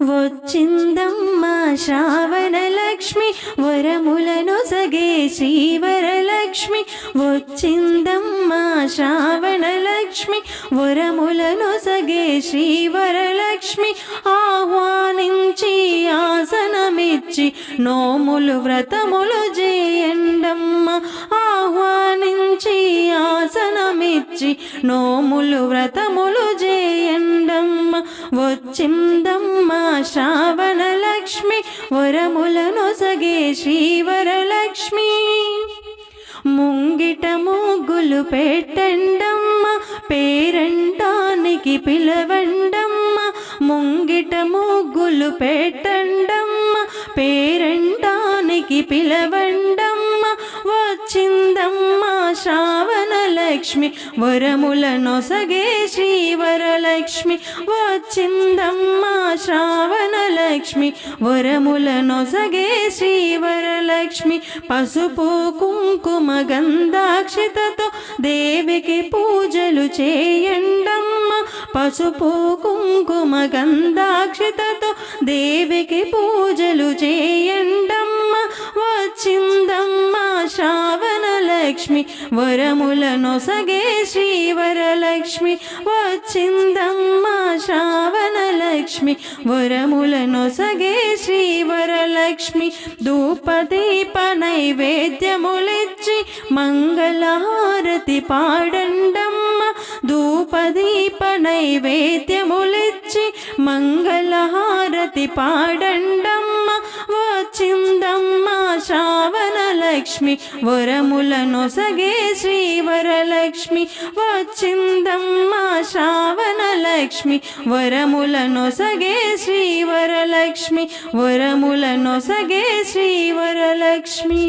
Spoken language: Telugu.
వచ్చిందమ్మ శ్రావణ లక్ష్మి వరములను సగే శ్రీవరలక్ష్మి వచ్చిందమ్మ శ్రావణ లక్ష్మి వరములను సగే శ్రీవరలక్ష్మి ఆహ్వానించి ఆసనమిచ్చి నోములు వ్రతములు చేయండమ్మ. ఆహ్వానించి ఆసనమిచ్చి నోములు వ్రతములు చే వచ్చిందమ్మ శ్రావణ లక్ష్మి వరములను సగే శ్రీవరలక్ష్మి. ముంగిట ముగ్గులు పెట్టండమ్మ పేరంటానికి పిలవండమ్మ. ముంగిట ముగ్గులు పెట్టండమ్మ పేరంటానికి పిలవండమ్మ. వచ్చింది వరలక్ష్మి లక్ష్మి వరముల నొసగే శ్రీవరలక్ష్మి వచ్చిందమ్మా శ్రావణ లక్ష్మి వరముల నొసగే శ్రీవరలక్ష్మి పసుపు కుంకుమ గంధాక్షితతో దేవికి పూజలు చేయండమ్మ పసుపు కుంకుమ గంధాక్షితతో దేవికి పూజలు చేయ లక్ష్మి వరముల నొసగే శ్రీవరలక్ష్మి వచ్చిందమ్మ శ్రావణ లక్ష్మి వరముల నొసగే శ్రీవరలక్ష్మి ధూపదీప నైవేద్యములిచ్చి మంగళహారతి పాడండమ్మ ధూపదీప నైవేద్యములిచ్చి మంగళహారతి పాడండమ్మ. శ్రావణ లక్ష్మి వరముల నొసగే శ్రీవరలక్ష్మి వచ్చిందమ్మ శ్రావణ లక్ష్మి వరముల నొసగే శ్రీవరలక్ష్మి వరముల నొసగే శ్రీవరలక్ష్మి